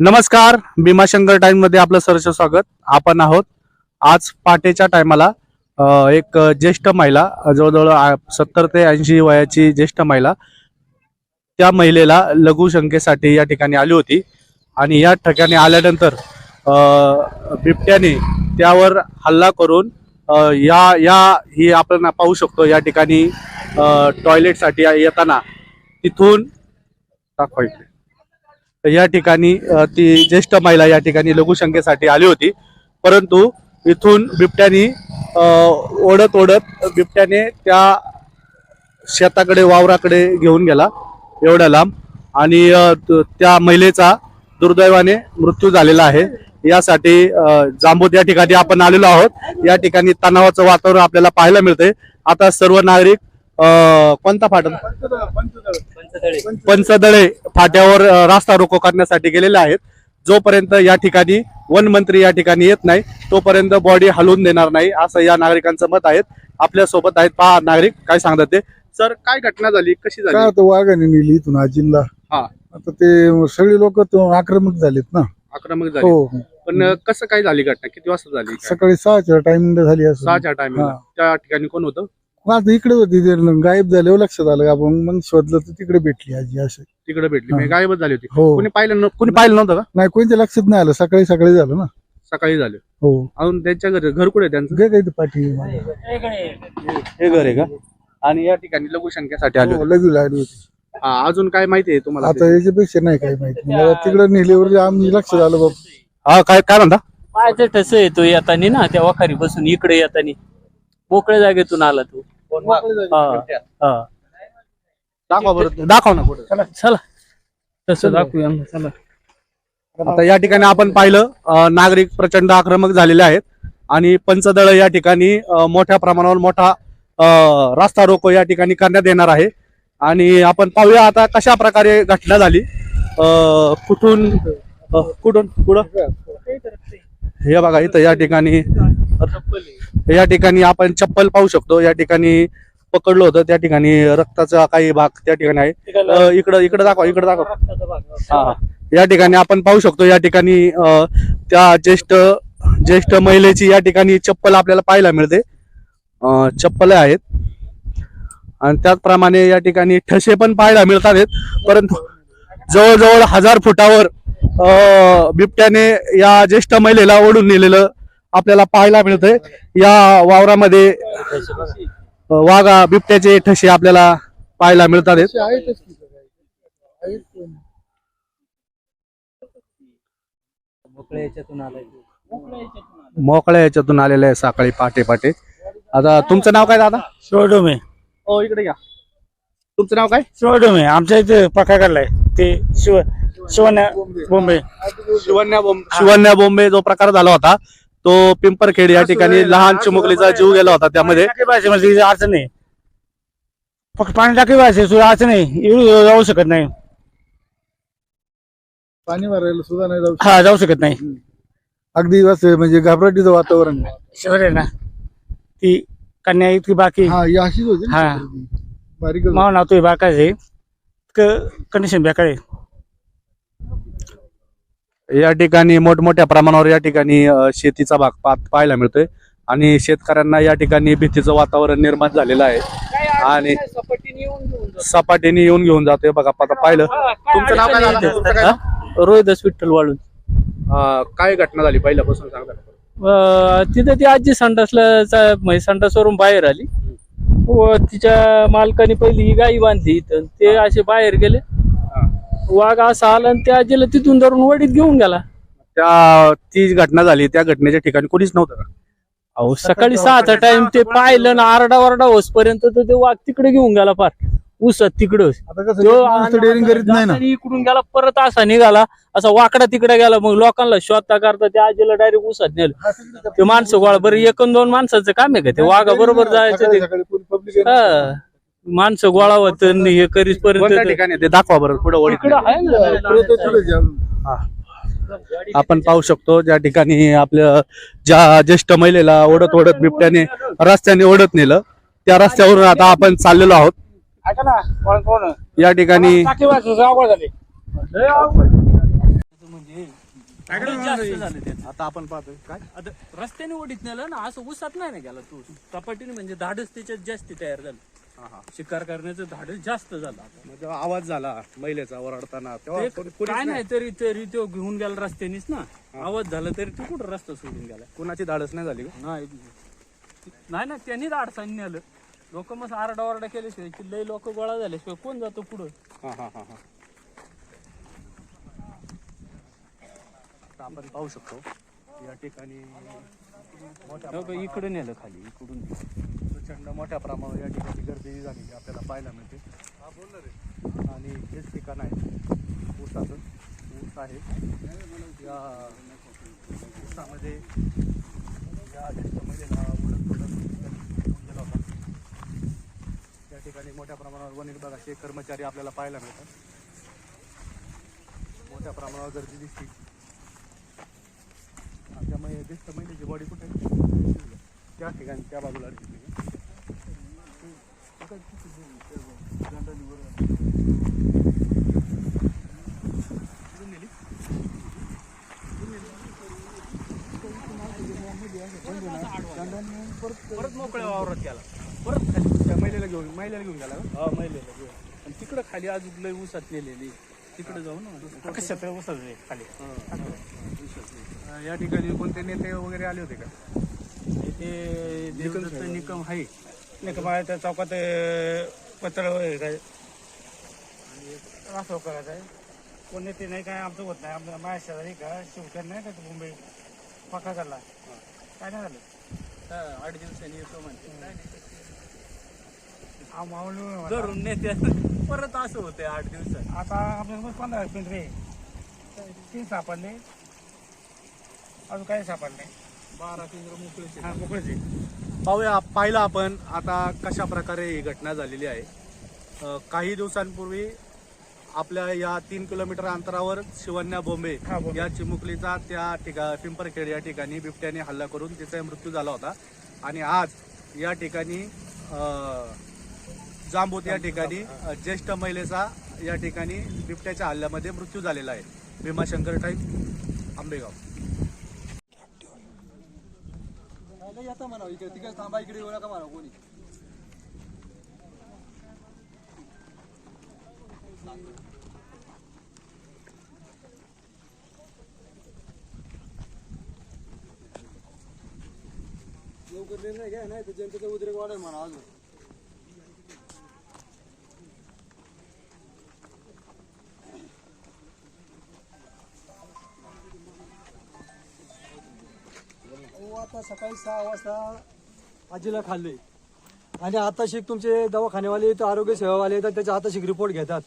नमस्कार भीमाशंकर टाइममध्ये आपलं सरस स्वागत. आपण आहोत आज पहाटेच्या टायमाला एक ज्येष्ठ महिला जवळजवळ सत्तर ते ऐंशी वयाची ज्येष्ठ महिला त्या महिलेला लघुशंकेसाठी या ठिकाणी आली होती. आणि या ठिकाणी आल्यानंतर बिबट्याने त्यावर हल्ला करून या या ही आपण पाहू शकतो या ठिकाणी टॉयलेटसाठी येताना तिथून दाखवायचे या ठिकाणी ती ज्येष्ठ महिला या ठिकाणी लघुशंकेसाठी आली होती. परंतु इथून बिबट्याने ओढत ओढत बिबट्याने त्या शेताकडे वावराकडे घेऊन गेला. एवढ्या लांब. आणि त्या महिलेचा दुर्दैवाने मृत्यू झालेला आहे. यासाठी जांबूत या ठिकाणी आपण आलेलो आहोत. या ठिकाणी तणावाचं वातावरण आपल्याला पाहायला मिळतंय. आता सर्व नागरिक कोणता फाटा? पंचदळे फाट्यावर रास्ता रोको करण्यासाठी गेलेले आहेत. जोपर्यंत या ठिकाणी वन मंत्री या ठिकाणी येत नाही तोपर्यंत बॉडी हलवून देणार नाही असं या नागरिकांचं मत आहे. आपल्यासोबत आहेत पहा नागरिक काय सांगतात ते? सर काय घटना झाली? कशी काय झाली वाघाने नेली इथून आजींला. हा. आता ते सगळे लोक आक्रमक झालेत ना. आक्रमक झाली. हो. पण कसं काय झाली घटना? किती वाजता झाली? सकाळी सहाच्या टायमिंग झाली असं. सहाच्या टायमिंगला. त्या ठिकाणी कोण होतं? आता इकडे होती ते गायब झाल्यावर लक्षात आलं का? मग मग शोधलं तर तिकडे भेटली आजी असं तिकडे भेटली. हा. म्हणजे गायबच झाली होती. हो. कोणी पाहिलं नव्ह- कोणी पाहिलं नव्हतं का? नाही कोणत्या लक्षात नाही आलं. सकाळी सकाळी झालं ना. सकाळी झालं. हो. अजून त्यांच्या घर घर कुठे आहे त्यांचं? गे काही पाठी हे घर आहे का? आणि या ठिकाणी लघुशंकेसाठी आले हो, होते. लगेच लागली होती. हा, अजून काय माहिती आहे तुम्हाला? आता याच्यापेक्षा नाही काही माहिती. मला तिकडे नेल्यावर आम्ही लक्षात आलं बाबा. हा काय काय म्हणता? पाहायचं ठस येतो येतानी ना त्या वाखारी बसून इकडे येतानी. मोकळ्या जागेतून आला तू. हा. दाखवा बरं. दाखव ना कुठं. चला चला. तसं दाखवूया ना, चला. आता या ठिकाणी आपण पाहिलं अं, नागरिक प्रचंड आक्रमक झालेले आहेत. आणि पंचदळ या ठिकाणी अं, मोठ्या प्रमाणावर मोठा अं, रास्ता रोको या ठिकाणी करण्यात येणार आहे. आणि आपण पाहूया आता कशा प्रकारे घटना झाली. अं, कुठून अं, कुठून कुठं? हे बघा इथं या ठिकाणी. या ठिकाणी आपण चप्पल पाहू शकतो. या ठिकाणी पकडलं होतं त्या ठिकाणी रक्ताचा काही भाग त्या ठिकाणी आहे. इकडं इकडं दाखवा इकडं दाखवा. हा या ठिकाणी आपण पाहू शकतो या ठिकाणी त्या ज्येष्ठ ज्येष्ठ महिलेची या ठिकाणी चप्पल आपल्याला पाहायला मिळते. चप्पल आहेत. आणि त्याचप्रमाणे या ठिकाणी ठसे पण पाहायला मिळतात. परंतु जवळजवळ हजार फुटावर बिबट्याने या ज्येष्ठ महिलेला ओढून नेलेलं आपल्याला पाहायला मिळतंय. या वावरामध्ये वाघा बिबट्याचे ठसे आपल्याला पाहायला मिळतात. मोकळ्या याच्यातून आलेलं आहे सकाळी पहाटे पहाटे आता तुमचं नाव काय दादा? शिवडोमे हो इकडे या. तुमचं नाव काय? शिवडोमे आमच्या इथे पक्का काढलाय ते शिव शिवण्या बोंबे. शिवन्या बोंबे शिवन्या बोंबे जो प्रकार झाला होता तो पिंपरखेड या ठिकाणी लहान चिमुकलीचा जीव गेला होता त्यामध्ये. अडचण नाही. फक्त पाणी टाकी भाषे सुद्धा अडचण नाही. एवढी जाऊ शकत नाही. पाणी मारायला सुद्धा नाही जाऊ हा जाऊ शकत नाही. अगदी असं म्हणजे घबराटीचं वातावरण आहे. शिवर आहे ना ती कन्या इतकी बाकी हा ही अशीच होती ना हा. होती. माव नातू बाकायचे कंडिशन बेकार आहे. या ठिकाणी मोठमोठ्या प्रमाणावर या ठिकाणी शेतीचा भाग पा- पाहायला मिळतोय. आणि शेतकऱ्यांना या ठिकाणी भीतीचं वातावरण निर्माण झालेलं आहे. आणि सपाटीने येऊन घेऊन जातोय. बघा आता पाहिलं. तुमचं नाव काय दादा? तुमचं काय नाव? रोहिदास विठ्ठल वाळून अ, काय घटना झाली पहिल्यापासून सांगा अं, तिथे ती आजी संडासला चा- म्हणजे संडासवरून बाहेर आली. व तिच्या मालकाने पहिली ही गाई बांधली इथं. ते असे बाहेर गेले. वाघ असा आला आणि त्या आजीला तिथून धरून वडीत घेऊन गेला. त्या ती घटना झाली. त्या घटनेच्या ठिकाणी कोणीच नव्हतं का? अहो सकाळी सहाचा टाइम ते पाहिलं ना आरडा वरडा होसपर्यंत तर ते वाघ तिकडे घेऊन गेला फार. उसत तिकडं. आता कसं तो माणूस डेअरिंग करीत नाही ना. जाताना इकडून गेला परत असा निघाला. असा वाकडा तिकडे गेला मग लोकांना शोधता करता त्या आजीला डायरेक्ट उसात नेलं. ते माणसं गोळा बरं एकूण दोन माणसाचं काम आहे का? ते वाघा बरोबर जायचं ते. सकाळी पूर्ण public हा. माणसं गोळा होत हे करीस कोणत्या पर्यंत ठिकाणी ते दाखवा बरं पुढे. आपण पाहू शकतो ज्या ठिकाणी आपल्या ज्या ज्येष्ठ महिलेला ओढत ओढत बिबट्याने रस्त्याने ओढत नेलं त्या रस्त्यावरून आता आपण चाललेलो आहोत. ऐका ना कोण कोण? या ठिकाणी आता आपण पाहतोय. काय? आता रस्त्याने ओढीत नेलं ना असं उसात नाही ना गेला तू. सपाटीने म्हणजे धाडच त्याच्यात जास्ती तयार झालं. शिकार करण्याचं धाडच जास्त झालं जेव्हा आवाज झाला महिलेचा ओरडताना तेव्हा ते कोणी- कोणीच काय नाही. नाही. तरी तरी तो घेऊन गेला रस्त्यानीच ना. आवाज झाला तरी तो कुठं रस्ता सोडून गेला? कुणाची धाडस नाही झाली का? नाही. नाही ना त्यांनीच अडचणी आलं लोक मग आरडा ओरडा केल्याशिवाय की लय लोक गोळा झाल्याशिवाय कोण जातो पुढं? हा हा हा हा. आपण पाहू शकतो. या ठिकाणी मोठ्या इकडे नेलं खाली इकडून. प्रचंड मोठ्या प्रमाणावर या ठिकाणी गर्दी झालेली आपल्याला पाहायला मिळते. आणि हेच ठिकाण आहे. ऊसाचं ऊस आहे. या ऊसामध्ये या ज्येष्ठ महिलेला ओळख ओळख गेला होता. त्या ठिकाणी मोठ्या प्रमाणावर वन विभागाचे कर्मचारी आपल्याला पाहायला मिळतात. मोठ्या प्रमाणावर गर्दी दिसते. त्यामुळे ज्येष्ठ महिलेची बॉडी कुठे? त्या ठिकाणी त्या बाजूला दिसली परत मोकळ्या वावरात गेला. परत खाली. त्या महिलेला घेऊन महिलेला घेऊन गेला का? हा महिलेला घेऊन. आणि तिकडं खाली अजून लय ऊसात नेलेली. तिकडे जाऊ ना. कशात आहे? खाली. अं, या ठिकाणी कोणते नेते वगैरे आले होते का? ते देवदत्त निकम आहे. त्या चौकात अं, पत्र वगैरे काय. असं करायचं आहे. कोण नेते नाही काय आमचं होत नाही. आमच्या माझ्या शेजारी का? शिवसेना नाही का? तो मुंबई. पक्का झाला. काय नाही झालं हा, आठ दिवसांनी येतो म्हणते. धरून नेत्या परत असं होतंय आठ दिवसात. आता आपल्याकडे पंधरा पिंजरे तीन सापडले. अजून काही सापडले. बारा हा मोकळेच. पाहूया पाहिलं आपण आता कशा प्रकारे ही घटना झालेली आहे. काही दिवसांपूर्वी आपल्या या तीन किलोमीटर अंतरावर शिवन्या बोंबे हा, बोंबे. या चिमुकलीचा त्या ठिका पिंपरखेड या ठिकाणी बिबट्याने हल्ला करून तिचा मृत्यू झाला होता. आणि आज या ठिकाणी अं, जांबूत या ठिकाणी अं, ज्येष्ठ महिलेचा या ठिकाणी बिबट्याच्या हल्ल्यामध्ये मृत्यू झालेला आहे. भीमाशंकर टाईम आंबेगाव. म्हणा इकडे. तिकडे थांबा इकडे येऊ नका म्हणा कोणी. लवकर निर्णय घ्या नाही तर जनतेचा उद्रेक वाढेल म्हणा अजून. हो आता सकाळी सहा वाजता आजीला खाल्ले. आणि आता शिक तुमचे दवाखानेवाले येतात आरोग्य सेवावाले येतात त्याच्या आता शिक रिपोर्ट घेतात.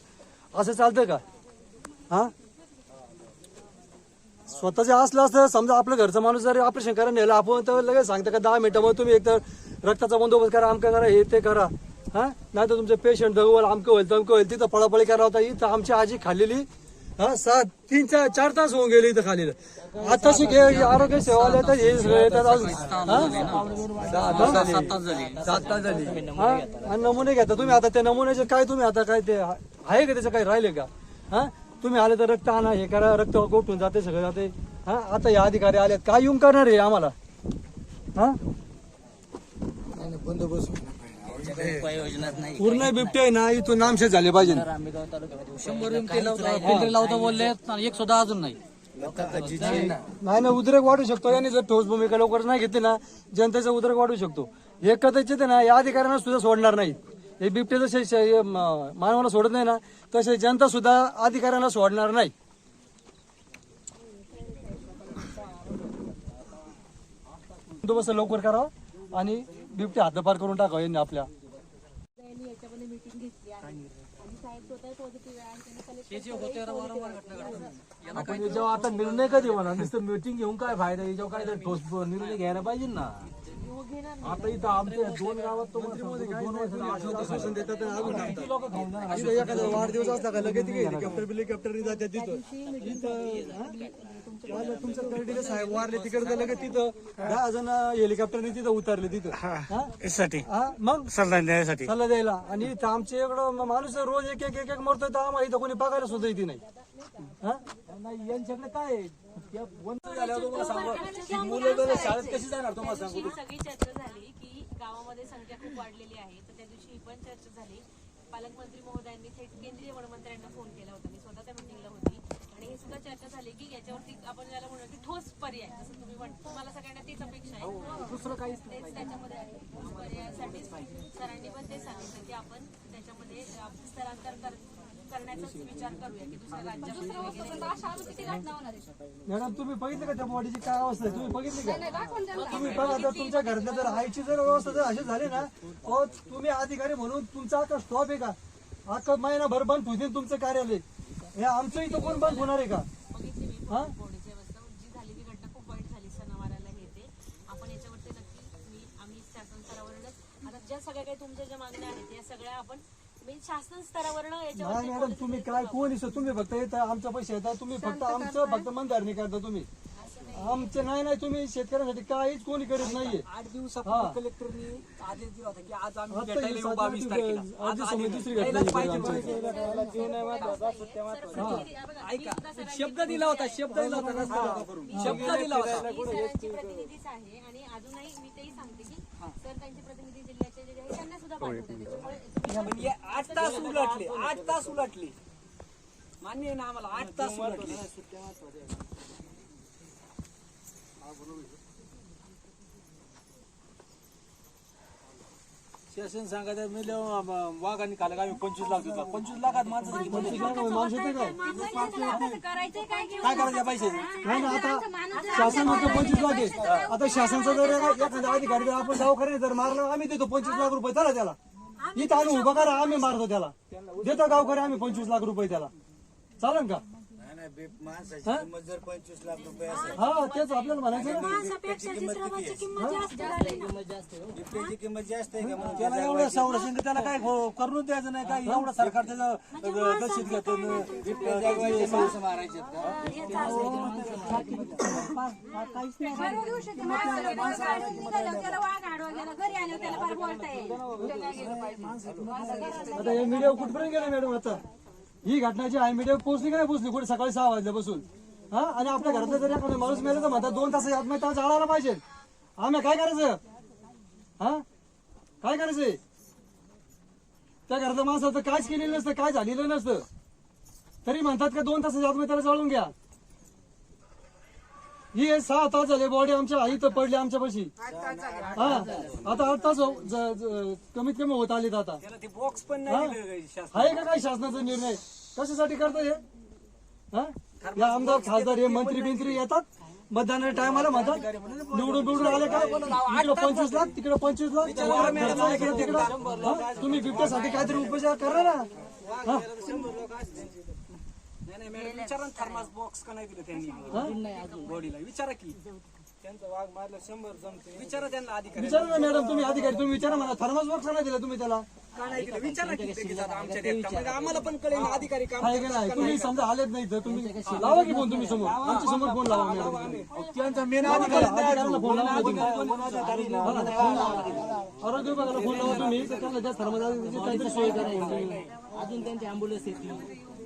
असं चालतं का? हा? स्वतःचे असलं असतं समजा आपलं घरचा माणूस जर ऑपरेशन करायला नेलं आपण तर लगेच सांगतं का दहा मिनिटामध्ये तुम्ही एक तर रक्ताचा बंदोबस्त करा आमकं करा हे ते करा. हा? नाही तर तुमचे पेशंट दगवल आमकं होईल तमकं होईल तिथं पळापळी करा होता. इथं आमची आजी खाल्लेली हा सात तीन चार चार तास होऊन गेले इथं खाल्लेलं आता शिक हे आरोग्य सेवाला येतात हे सगळे येतात अजून हा? सात तास झाली. हा? आणि नमुने घेता तुम्ही आता त्या नमुन्याचे काय तुम्ही आता काय ते आहे का त्याचं काही राहिले का? हा? तुम्ही आले तर रक्त आणा हे करा रक्त गोठून जाते सगळं जाते. हा? आता या अधिकारी आलेत. काय येऊन करणार आहे आम्हाला? हा? पूर्ण बिबटे आहे ना इथून नामशेष झाले पाहिजे. लावता बोलले एक सुद्धा अजून नाही. नाही ना. उद्रेक वाढू शकतो. यांनी जर ठोस भूमिका लवकर नाही घेतली ना जनतेचा उद्रेक वाढू शकतो. हे कदाचित आहे ना या अधिकाऱ्यांना सुद्धा सोडणार नाही. हे बिबटे जसे श- हे म- मानवाला सोडत नाही ना तसे जनता सुद्धा अधिकाऱ्यांना सोडणार नाही. बंदोबस्त लवकर करावा आणि बिबटे हद्दपार करून टाकावं यांनी आपल्या. याच्यामध्ये मीटिंग घेतली आहे. आणि साहेब स्वतः पॉझिटिव्ह आहे आणि त्यांनी कलेक्टर आपण याच्यावर आता निर्णय कधी होणार? नुसतं मीटिंग घेऊन काय फ़ायदा? याच्यावर काय तरी ठोस निर्णय घ्यायला पाहिजे ना? आता इथं आमच्या दोन गावात तो दोन वर्षाला आश्वासन देतात आणि अजून थांबतात. इथं एखादा वाढदिवस असला का लगेच हेलिकॉप्टर बिलिकॉप्टरने जातात हा? वारले, साहेब तिकडे लगेच तिथं? दहा जण हेलिकॉप्टरने तिथं उतरले तिथं. हा? यासाठी. हा? मग? सल्ला देण्यासाठी सल्ला द्यायला. आणि इथं आमच्या इकडं माणूस रोज एक एक एक एक मरतोय तर आम्हाला इथं कोणी बघायला सुद्धा येते नाही. हा? नाही यांच्याकडे काय आहे? या वंच झाल्यावर तुम्हाला सांगू की मुलं जर शाळेत कशी जाणार तुम्हाला त्या सांगू? दिवशी सगळी चर्चा झाली की गावामध्ये संख्या खूप वाढलेली आहे. तर त्या दिवशी ही पण चर्चा झाली. पालकमंत्री महोदयांनी थेट केंद्रीय वनमंत्र्यांना फोन केला होता. मी स्वतः त्या मिटिंगला होती आणि हे सुद्धा चर्चा झाली की याच्यावरती आपण ज्याला म्हणू की ठोस पर्याय जसं तुम्ही म्हण तुम्हाला सगळ्यांना तीच अपेक्षा आहे. दुसरं काहीच तेच त्याच्यामध्ये आहे. ठोस पर्यायासाठी सरांनी पण ते सांगितलं की आपण त्याच्यामध्ये स्थलांतर कर- करण्याचाच विचार करूया की दुसऱ्या राज्यामध्ये मॅडम तुम्ही बघितलं का त्या बॉडीची काय अवस्था आहे? तुम्ही बघितली का? तुम्ही बघा जर तुमच्या घरातल्या जर आईची जर व्यवस्था जर अशी झाली ना तुम्ही अधिकारी म्हणून तुमचा आता स्टॉप आहे का? अख्खा महिनाभर बंद होतील तुमचं कार्यालय. हे आमचं इथं कोण बंद होणार आहे का? बघितली मी. हा? बॉडीची अवस्था जी झालेली घटना खूप वाईट झाली सणावाराला हे ते. आपण याच्यावरती नक्की मी आम्ही शासन स्तरावरूनच आता ज्या सगळ्या काही तुमच्या ज्या मागण्या आहेत या सगळ्या आपण मी शासन स्तरावरनं नाही याच्यावरती मॅडम तुम्ही काय कोण इथं तुम्ही फक्त येतं आमच्या पैसे येतात तुम्ही फक्त आमचं फक्त मनधारणी करता तुम्ही. आमचे नाही नाही तुम्ही शेतकऱ्यांसाठी काहीच कोणी करीत नाहीये. आठ हा. दिवसापूर्वी कलेक्टरनी आदेश दिला होता की आज आम्ही आता भेटायला ही येऊ सात बावीस आठ तारखेला दिवस- आज आठ दिवस आले नाही. दुसरी यायला घटना पाहिजे झाली पाहिजे. ऐका शब्द दिला होता शब्द दिला होता रस्ता मोकळा करून शब्द दिला होता. मी सरांची प्रतिनिधीच आहे आणि अजूनही मी तेही सांगते की सर त्यांचे प्रतिनिधी जिल्ह्याचे जे आहे त्यांना सुद्धा पाठवते. त्याच्यामुळे पण हे आठ तास उलटले आठ तास उलटले. मान्य आहे ना आम्हाला आठ तास उलटले. शासन सांगायचं मी वाघाने खाला का आम्ही पंचवीस लाख देतो पंचवीस लाखात पंचवीस लाख माणूस येते काय काय करायचं पैसे नाही ना आता शासन म्हणतो पंचवीस लाख आहे. आता शासनचा जर एखा- एखादा अधिकारी जर आपण दवाखान्यात जर मारला आम्ही देतो पंचवीस लाख रुपये. चला त्याला. इथं आणून उभा करा आम्ही मारतो त्याला. देतो गावकरी आम्ही पंचवीस लाख रुपये त्याला. चालेल का? माणसाची किंमत जर पंचवीस लाख रुपये असेल. हा तेच आपल्याला म्हणायचं ना. बिबट्याची किंमत बिबट्याची जास्त आहे का म्हणून? त्याला एवढं संरक्षण त्याला काय हो- करूनच द्यायचं नाही. काय एवढं सरकार त्याचं दशीत घेतं बिबट्या जगवायचे माणसं मारायचे आहेत का? आता हे मीडिया कुठपर्यंत गेले मॅडम आता? ही घटनाची आहे मीडिया पोहोचली का नाही पोहोचली? कुठे सकाळी सहा वाजल्यापासून. हा? आणि आपल्या घरातलं जरी एखादा माणूस मेला तर म्हणतात दोन तासाच्या आत त्याला जाळायला पाहिजे. आम्ही काय करायचं? हा? काय करायचंय? त्या घरातल्या माणसाचं कायच केलेलं नसतं काय झालेलं नसतं. तरी म्हणतात का दोन तासाच्या आतमध्ये त्याला जाळून घ्या. ही सहा तास झाले बॉडी आमच्या आई तर पडली आमच्यापाशी हा आता आठ तास हो- ज- ज- कमीत कमी होत आलीत आता. त्याला ते बॉक्स पण नाही दिलं शासन आहे का काय शासनाचा निर्णय? कशासाठी करता हे? हा? या आमदार खासदार हे मंत्री बिंत्री येतात? मतदानाच्या टायमाला म्हणतात निवडून निवडून आले का? इकडे पंचवीस लाख तिकडे पंचवीस लाख. खर्च इकडे तिकडे हा? तुम्ही बिबट्यासाठी काहीतरी उपचार करा ना. हा? नाही मॅडम विचारा ना थर्मास बॉक्स का नाही दिलं त्यांनी. बॉडीला विचारा की. त्यांचा वाघ मारला शंभर जमते. विचारा त्यांना अधिकारी. विचारा ना मॅडम तुम्ही अधिकारी तुम्ही विचारा म्हणा थर्मास बॉक्स नाही दिला तुम्ही त्याला? का नाही दिलं? विचारा की लगेच आता आमच्या देखता म्हणजे आम्हाला पण कळेल ना अधिकारी काम आहे का नाही तुम्ही समजा आलेच नाही तर तुम्ही लावा की फोन तुम्ही समोर? आमच्यासमोर फोन लावा मॅडम त्यांचा मेन अधिकाऱ्यांना फोन लावा तुम्ही. आरोग्य विभागाला फोन लावा तुम्ही. तर त्यांना जास्त थर्मास काहीतरी सोय करा तुम्ही. अजून त्यांची अँब्युलन्स येते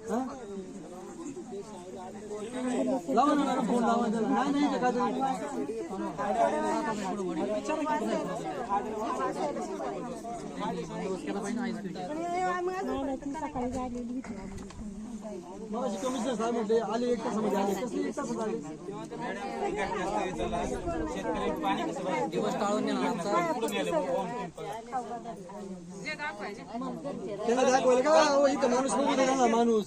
हा? लावा ना फोन लावा नाही नाही ते काहीतरी मला कमिशनर साहेब म्हटले आले एक तासामध्ये आले कसले एक तासात आले दिवस टाळून त्याला दाखवायला का? इथं माणूस बघू दे ना माणूस.